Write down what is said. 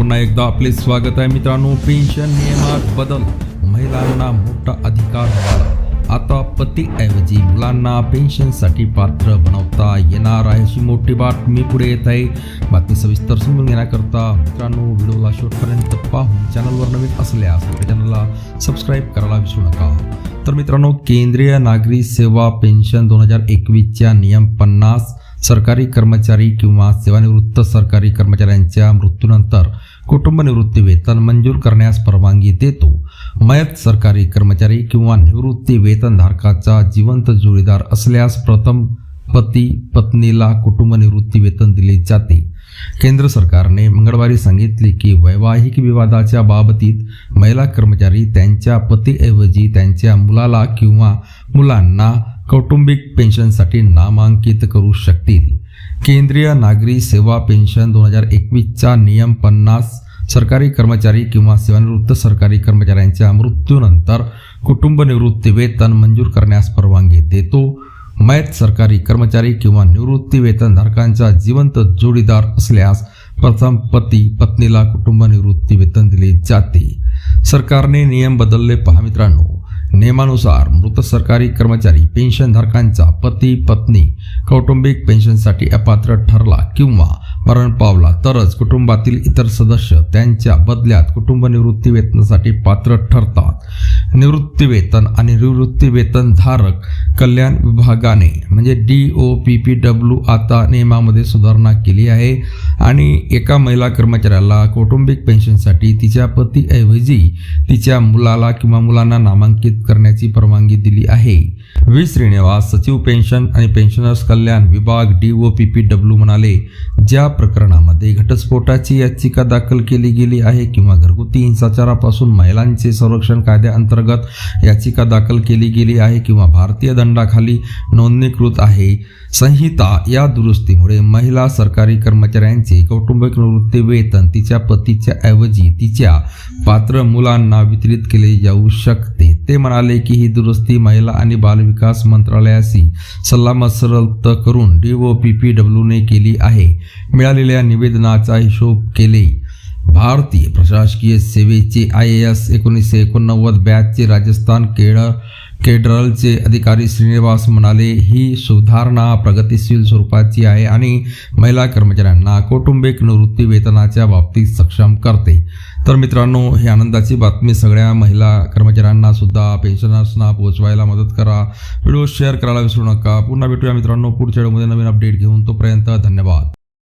पुन्हा एकदा आपले स्वागत आहे मित्रांनो. पेन्शन नियमात बदल. महिलांना मोठा अधिकार मिळाला आता पतीऐवजी मुलांना पेन्शनसाठी पात्र बनवता येणार आहे अशी मोठी बातमी पुढे येत आहे. बातमी सविस्तर समजून घेण्याकरता मित्रांनो व्हिडिओला शेवटपर्यंत पाहून चॅनलवर नवीन असल्यास आपल्या चॅनलला सबस्क्राईब करायला विसरू नका. तर मित्रांनो केंद्रीय नागरी सेवा पेन्शन दोन हजार एकवीसच्या नियम पन्नास सरकारी कर्मचारी किंवा सेवानिवृत्त सरकारी कर्मचाऱ्यांच्या मृत्यूनंतर कुटुंब निवृत्ती वेतन मंजूर करण्यास परवानगी देतो. मयत सरकारी कर्मचारी किंवा निवृत्ती वेतनधारकाचा जिवंत जोडीदार असल्यास प्रथम पती पत्नीला कुटुंब निवृत्ती वेतन दिले जाते. केंद्र सरकारने मंगळवारी सांगितले की वैवाहिक विवादाच्या बाबतीत महिला कर्मचारी त्यांच्या पतीऐवजी त्यांच्या मुलाला किंवा मुलांना कौटुंबिक पेन्शनसाठी नामांकित करू शकतील. केंद्रीय नागरी सेवा पेन्शन दोन हजार एकवीसचा नियम पन्नास सरकारी कर्मचारी किंवा सेवानिवृत्त सरकारी कर्मचाऱ्यांच्या मृत्यूनंतर कुटुंब निवृत्ती वेतन मंजूर करण्यास परवानगी देतो. मयत सरकारी कर्मचारी किंवा निवृत्ती वेतनधारकांचा जिवंत जोडीदार असल्यास प्रथम पती पत्नीला कुटुंब निवृत्ती वेतन दिले जाते. सरकारने नियम बदलले पहा मित्रांनो. नियमानुसार मृत सरकारी कर्मचारी पेन्शनधारकांचा पती पत्नी कौटुंबिक पेन्शनसाठी अपात्र ठरला किंवा मरण पावला. तरच कुटुंबातील इतर सदस्य त्यांच्या बदल्यात कुटुंब निवृत्ती वेतनासाठी पात्र ठरतात. निवृत्ती वेतन आणि निवृत्ती वेतनधारक कल्याण विभागाने म्हणजे D O P P W आता नियमामध्ये सुधारणा केली आहे आणि एका महिला कर्मचाऱ्याला कौटुंबिक पेन्शनसाठी तिच्या पतीऐवजी तिच्या मुलाला किंवा मुलांना नामांकित करण्याची परवानगी दिली आहे. व्ही. श्रीनिवास सचिव पेन्शन आणि पेन्शनर्स कल्याण विभाग D O P P W म्हणाले ज्या प्रकरणामध्ये घटस्फोटाची याचिका दाखल केली गेली आहे किंवा घरगुती हिंसाचारापासून महिलांचे संरक्षण कायद्याअंतर्गत याचिका दाखल केली गेली आहे किंवा भारतीय दंडाखाली नोंदणीकृत आहे. संहिता या दुरुस्तीमुळे महिला सरकारी कर्मचाऱ्यांचे कौटुंबिक निवृत्ती वेतन तिच्या पतीच्या ऐवजी तिच्या पात्र मुलांना वितरित केले जाऊ शकते. ते म्हणाले की ही दुरुस्ती महिला आणि बालविकास मंत्रालयाशी सल्लामसरत करून डी ओ पी पी डब्ल्यूने केली आहे. मिळालेल्या निवेदनाचा हिशोब केले. भारतीय प्रशासकीय सेवेचे आय ए एस एकोणीसशे एकोणनव्वद बॅचचे राजस्थान केरळ केडरलचे अधिकारी श्रीनिवास म्हणाले ही सुधारणा प्रगतिशील स्वरूपाची आहे आणि महिला कर्मचाऱ्यांना कौटुंबिक निवृत्ती वेतनाच्या बाबतीत सक्षम करते. तर मित्रांनो ही आनंदाची बातमी. सगळ्या महिला कर्मचाऱ्यांना सुद्धा पेन्शनर्सना पोहोचवायला मदत करा. व्हिडिओ शेअर करायला विसरू नका. पुन्हा भेटूया मित्रांनो पुढच्या व्हिडिओमध्ये नवीन अपडेट घेऊन. तोपर्यंत धन्यवाद.